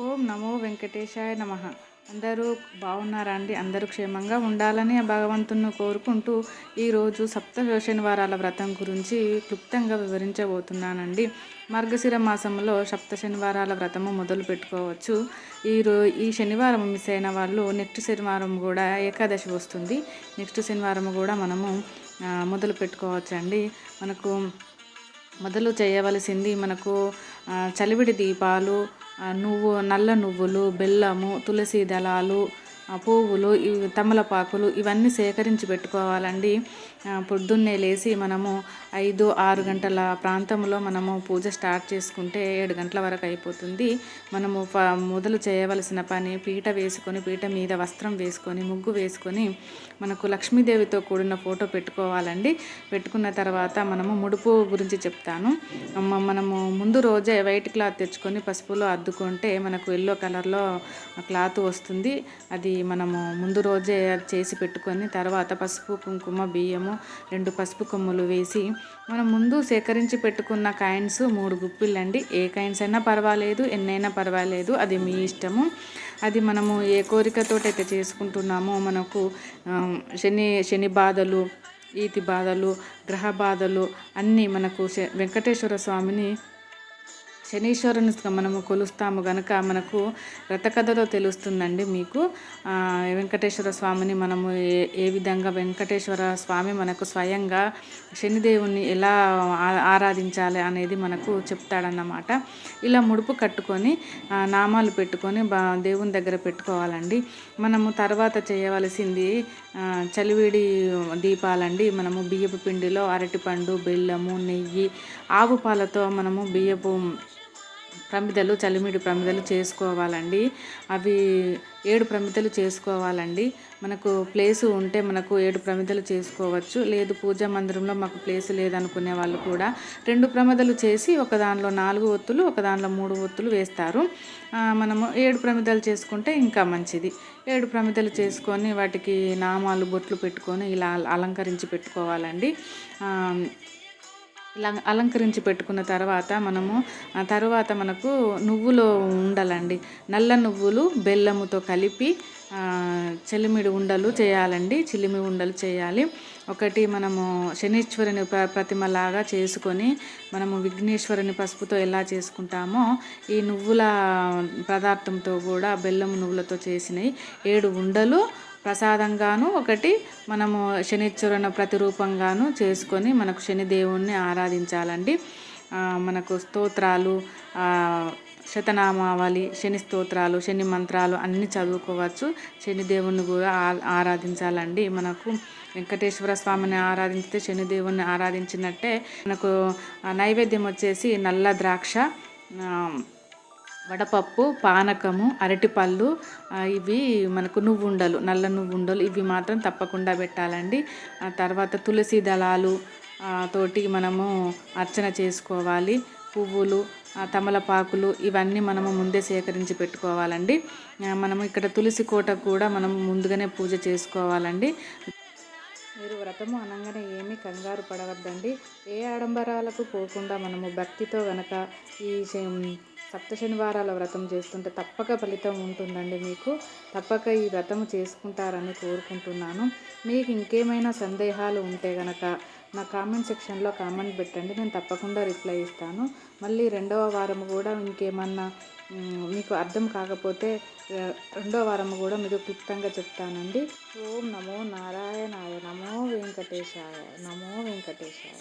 ఓం నమో వెంకటేశాయ నమ. అందరూ బాగున్నారా అండి? అందరూ క్షేమంగా ఉండాలని ఆ భగవంతుని కోరుకుంటూ ఈరోజు సప్త శనివారాల వ్రతం గురించి క్లుప్తంగా వివరించబోతున్నానండి. మార్గశిర మాసంలో సప్త శనివారాల వ్రతము మొదలు పెట్టుకోవచ్చు. ఈరో ఈ శనివారం మిస్ అయిన వాళ్ళు నెక్స్ట్ శనివారం కూడా ఏకాదశి వస్తుంది. నెక్స్ట్ శనివారం కూడా మనము మొదలు పెట్టుకోవచ్చు అండి మనకు మొదలు చేయవలసింది మనకు చలివిడి దీపాలు నువ్వు నల్ల నువ్వులు బెల్లము తులసి దళాలు పువ్వులు ఇవి తమలపాకులు ఇవన్నీ సేకరించి పెట్టుకోవాలండి. పొద్దున్నే లేచి మనము ఐదు ఆరు గంటల ప్రాంతంలో మనము పూజ స్టార్ట్ చేసుకుంటే ఏడు గంటల వరకు అయిపోతుంది. మనము మొదలు చేయవలసిన పని పీట వేసుకొని పీట మీద వస్త్రం వేసుకొని ముగ్గు వేసుకొని మనకు లక్ష్మీదేవితో కూడిన ఫోటో పెట్టుకోవాలండి. పెట్టుకున్న తర్వాత మనము ముడుపు గురించి చెప్తాను. మనము ముందు రోజే వైట్ క్లాత్ తెచ్చుకొని పసుపులో అద్దుకుంటే మనకు ఎల్లో కలర్లో క్లాత్ వస్తుంది. అది మనము ముందు రోజే చేసి పెట్టుకొని తర్వాత పసుపు కుంకుమ బియ్యము రెండు పసుపు కొమ్ములు వేసి మనం ముందు సేకరించి పెట్టుకున్న కాయిన్స్ మూడు గుప్పిళ్ళండి. ఏ కాయిన్స్ అయినా పర్వాలేదు ఎన్నైనా పర్వాలేదు. అది మీ ఇష్టము. అది మనము ఏ కోరికతోటైతే చేసుకుంటున్నామో మనకు శని శని బాధలు ఈతి బాధలు గ్రహ బాధలు అన్నీ మనకు వెంకటేశ్వర స్వామిని శనీశ్వరుని మనము కొలుస్తాము గనక మనకు రథకథతో తెలుస్తుందండి మీకు. వెంకటేశ్వర స్వామిని మనము ఏ ఏ విధంగా వెంకటేశ్వర స్వామి మనకు స్వయంగా శనిదేవుని ఎలా ఆరాధించాలి అనేది మనకు చెప్తాడన్నమాట. ఇలా ముడుపు కట్టుకొని నామాలు పెట్టుకొని బా దేవుని దగ్గర పెట్టుకోవాలండి. మనము తర్వాత చేయవలసింది చలివిడి దీపాలండి. మనము బియ్యపు పిండిలో అరటిపండు బెల్లము నెయ్యి ఆవు పాలతో మనము బియ్యపు ప్రమిదలు చలిమిడి ప్రమిదలు చేసుకోవాలండి. అవి ఏడు ప్రమిదలు చేసుకోవాలండి. మనకు ప్లేసు ఉంటే మనకు ఏడు ప్రమిదలు చేసుకోవచ్చు. లేదు పూజా మందిరంలో మాకు ప్లేస్ లేదనుకునే వాళ్ళు కూడా రెండు ప్రమిదలు చేసి ఒక దానిలో నాలుగు ఒత్తులు ఒక దానిలో మూడు ఒత్తులు వేస్తారు. మనము ఏడు ప్రమిదలు చేసుకుంటే ఇంకా మంచిది. ఏడు ప్రమిదలు చేసుకొని వాటికి నామాలు బొట్లు పెట్టుకొని ఇలా అలంకరించి పెట్టుకోవాలండి. ఇలా అలంకరించి పెట్టుకున్న తర్వాత మనము ఆ తర్వాత మనకు నువ్వులు ఉండాలండి. నల్ల నువ్వులు బెల్లముతో కలిపి చెలిమిడి ఉండలు చేయాలండి. చిలిమి ఉండలు చేయాలి. ఒకటి మనము శనీశ్వరుని ప్ర ప్రతిమలాగా చేసుకొని మనము విఘ్నేశ్వరుని పసుపుతో ఎలా చేసుకుంటామో ఈ నువ్వుల పదార్థంతో కూడా బెల్లం నువ్వులతో చేసినవి. ఏడు ఉండలు ప్రసాదంగాను ఒకటి మనము శనిశ్వరుని ప్రతిరూపంగాను చేసుకొని మనకు శనిదేవుణ్ణి ఆరాధించాలండి. మనకు స్తోత్రాలు శతనామావళి శని స్తోత్రాలు శని మంత్రాలు అన్నీ చదువుకోవచ్చు. శనిదేవుని కూడా ఆరాధించాలండి. మనకు వెంకటేశ్వర స్వామిని ఆరాధించితే శనిదేవుని ఆరాధించినట్టే మనకు నైవేద్యం వచ్చేసి నల్ల ద్రాక్ష వడపప్పు పానకము అరటిపళ్ళు ఇవి మనకు నువ్వుండలు నల్ల నువ్వుండలు ఇవి మాత్రం తప్పకుండా పెట్టాలండి. ఆ తర్వాత తులసి దళాలు తోటి మనము అర్చన చేసుకోవాలి. పువ్వులు తమలపాకులు ఇవన్నీ మనము ముందే సేకరించి పెట్టుకోవాలండి. మనము ఇక్కడ తులసి కోట కూడా మనం ముందుగానే పూజ చేసుకోవాలండి. మీరు వ్రతము అనగానే ఏమీ కంగారు పడవద్దండి. ఏ ఆడంబరాలకు పోకుండా మనము భక్తితో గనక ఈ సప్త శనివారాల వ్రతం చేస్తుంటే తప్పక ఫలితం ఉంటుందండి మీకు. తప్పక ఈ వ్రతం చేసుకుంటారని కోరుకుంటున్నాను. మీకు ఇంకేమైనా సందేహాలు ఉంటే గనక నా కామెంట్ సెక్షన్లో కామెంట్ పెట్టండి. నేను తప్పకుండా రిప్లై ఇస్తాను. మళ్ళీ రెండవ వారం కూడా ఇంకేమన్నా మీకు అర్థం కాకపోతే రెండో వారం కూడా మీకు క్లుప్తంగా చెప్తానండి. ఓం నమో నారాయణాయ నమో వెంకటేశాయ నమో వెంకటేశాయ.